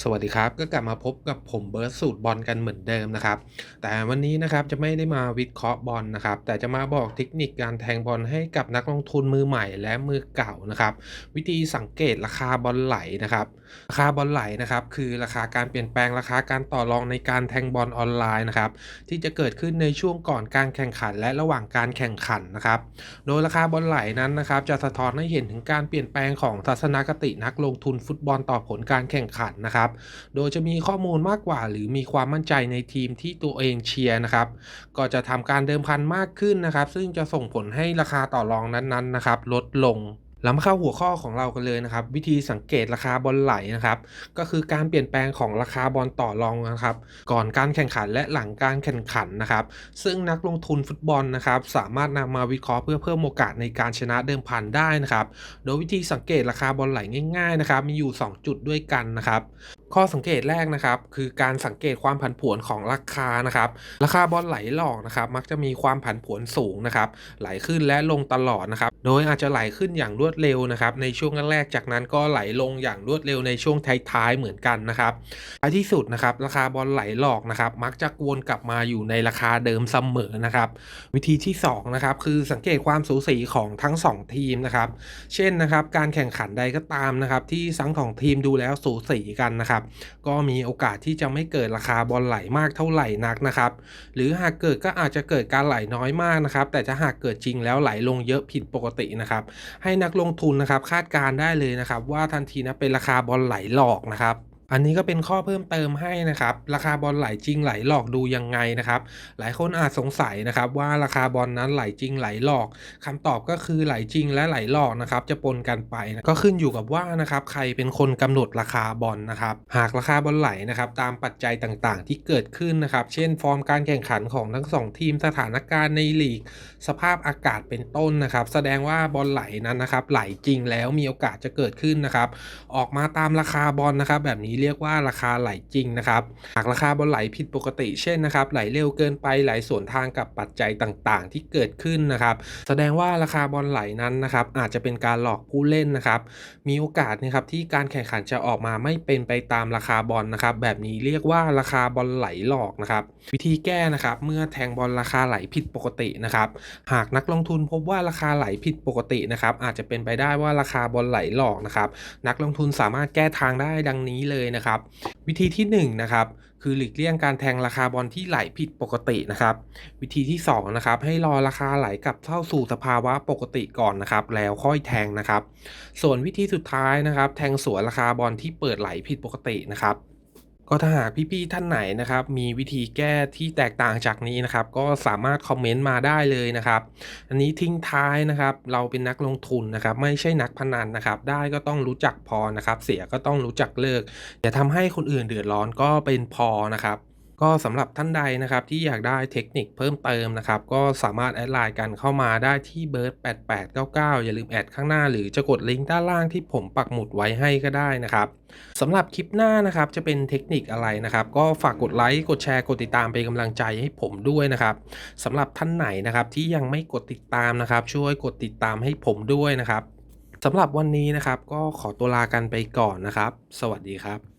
สวัสดีครับ ก็กลับมาพบกับผมเบิร์ดสูตรบอลกันเหมือนเดิมนะครับ แต่วันนี้นะครับจะไม่ได้มาวิเคราะห์บอลนะครับ แต่จะมาบอกเทคนิคการแทงบอลให้กับนักลงทุนมือใหม่และมือเก่านะครับ วิธีสังเกตราคาบอลไหลนะครับ ราคาบอลไหลนะครับคือราคาการเปลี่ยนแปลงราคาการต่อรองในการแทงบอลออนไลน์นะครับที่จะเกิดขึ้นในช่วงก่อนการแข่งขัน และระหว่างการแข่งขันนะครับ โดยราคาบอลไหลนั้นนะครับจะสะท้อนให้เห็นถึงการเปลี่ยนแปลงของทัศนคตินักลงทุนฟุตบอลต่อผลการแข่งขันนะครับโดยจะมีข้อมูลมากกว่า หรือมีความมั่นใจในทีมที่ตัวเองเชียร์นะครับ ก็จะทำการเดิมพันมากขึ้นนะครับ ซึ่งจะส่งผลให้ราคาต่อรองนั้นๆนะครับ ลดลง แล้วมาเข้าหัวข้อของเรากันเลยนะครับ วิธีสังเกตราคาบอลไหลนะครับ ก็คือการเปลี่ยนแปลงของราคาบอลต่อรองนะครับ ก่อนการแข่งขันและหลังการแข่งขันนะครับ ซึ่งนักลงทุนฟุตบอลนะครับ สามารถนำมาวิเคราะห์เพื่อเพิ่มโอกาสในการชนะเดิมพันได้นะครับ โดยวิธีสังเกตราคาบอลไหลง่าย ๆนะครับ มีอยู่ 2 จุดด้วยกันนะครับ ข้อสังเกตแรกนะครับ คือการสังเกตความผันผวนของราคานะครับ ราคาบอลไหลหลอกนะครับ มักจะมีความผันผวนสูงนะครับ ไหลขึ้นและลงตลอดนะครับ โดยอาจจะไหลขึ้นอย่างรวดเร็วนะครับ ในช่วงแรกจากนั้นก็ไหลลงอย่างรวดเร็วในช่วงท้ายๆเหมือนกันนะครับท้ายที่สุดนะครับราคาบอลไหลหลอกนะครับ มักจะวนกลับมาอยู่ในราคาเดิมเสมอนะครับ วิธีที่2นะครับคือสังเกตความสูสีของทั้ง 2 ทีมนะครับ เช่นนะครับการแข่งขันใดก็ตามนะครับ ที่ทั้งสองทีมดูแล้วสูสีกันนะครับก็มีโอกาสที่จะไม่เกิดราคาบอลไหลมากเท่าไหร่นักนะครับ หรือหากเกิดก็อาจจะเกิดการไหลน้อยมากนะครับ แต่จะหากเกิดจริงแล้วไหลลงเยอะผิดปกตินะครับ ให้นักลงทุนนะครับคาดการได้เลยนะครับ ว่าทันทีนะเป็นราคาบอลไหลหลอกนะครับ อันนี้ก็เป็นข้อเพิ่มเติมให้นะครับ ราคาบอลไหลจริงไหลหลอกดูยังไงนะครับ หลายคนอาจสงสัยนะครับ ว่าราคาบอลนั้นไหลจริงไหลหลอกคำตอบก็คือไหลจริงและไหลหลอกนะครับจะปนกันไปนะก็ขึ้นอยู่กับว่านะครับใครเป็นคนกำหนดราคาบอลนะครับ หากราคาบอลไหลนะครับตามปัจจัยต่างๆ ที่เกิดขึ้นนะครับ เช่น ฟอร์มการแข่งขันของทั้งสองทีมสถานการณ์ในลีก สภาพอากาศเป็นต้นนะครับ แสดงว่าบอลไหลนั้นนะครับไหลจริงแล้วมีโอกาสจะเกิดขึ้นนะครับ ออกมาตามราคาบอลนะครับแบบนี้เรียกว่าราคาไหลจริงนะครับหากราคาบอลไหลผิดปกติเช่นนะครับไหลเร็วเกินไปไหลสวนทางกับปัจจัยต่างๆ ที่เกิดขึ้นนะครับ แสดงว่าราคาบอลไหลนั้นนะครับอาจจะเป็นการหลอกผู้เล่นนะครับ มีโอกาสนะครับที่การแข่งขันจะออกมาไม่เป็นไปตามราคาบอลนะครับแบบนี้เรียกว่าราคาบอลไหลหลอกนะครับวิธีแก้นะครับเมื่อแทงบอลราคาไหลผิดปกตินะครับหากนักลงทุนพบว่าราคาไหลผิดปกตินะครับอาจจะเป็นไปได้ว่าราคาบอลไหลหลอกนะครับนักลงทุนสามารถแก้ทางได้ดังนี้เลยนะครับ วิธีที่1นงนะครับคือหลีกเลี่ยงการแทงราคาบอลที่ไหลผิดปกตินะครับ วิธีที่2นะครับให้รอราคาไหลกลับเข้าสู่สภาวะปกติก่อนนะครับ แล้วค่อยแทงนะครับ ส่วนวิธีสุดท้ายนะครับ แทงสวนราคาบอลที่เปิดไหลผิดปกตินะครับ ก็ถ้าหากพี่ๆท่านไหนนะครับ มีวิธีแก้ที่แตกต่างจากนี้นะครับ ก็สามารถคอมเมนต์มาได้เลยนะครับ อันนี้ทิ้งท้ายนะครับ เราเป็นนักลงทุนนะครับ ไม่ใช่นักพนันนะครับ ได้ก็ต้องรู้จักพอนะครับ เสียก็ต้องรู้จักเลิกอย่าทำให้คนอื่นเดือดร้อนก็เป็นพอนะครับ ก็สำหรับท่านใดนะครับที่อยากได้เทคนิคเพิ่มเติมนะครับ ก็สามารถแอดไลน์กันเข้ามาได้ที่เบอร์ด8899 อย่าลืมแอดข้างหน้าหรือจะกดลิงก์ด้านล่างที่ผมปักหมุดไว้ให้ก็ได้นะครับสำหรับคลิปหน้านะครับจะเป็นเทคนิคอะไรนะครับ ก็ฝากกดไลค์กดแชร์กดติดตามเป็นกำลังใจให้ผมด้วยนะครับสำหรับท่านไหนนะครับที่ยังไม่กดติดตามนะครับ ช่วยกดติดตามให้ผมด้วยนะครับสำหรับวันนี้นะครับก็ขอตัวลากันไปก่อนนะครับ สวัสดีครับ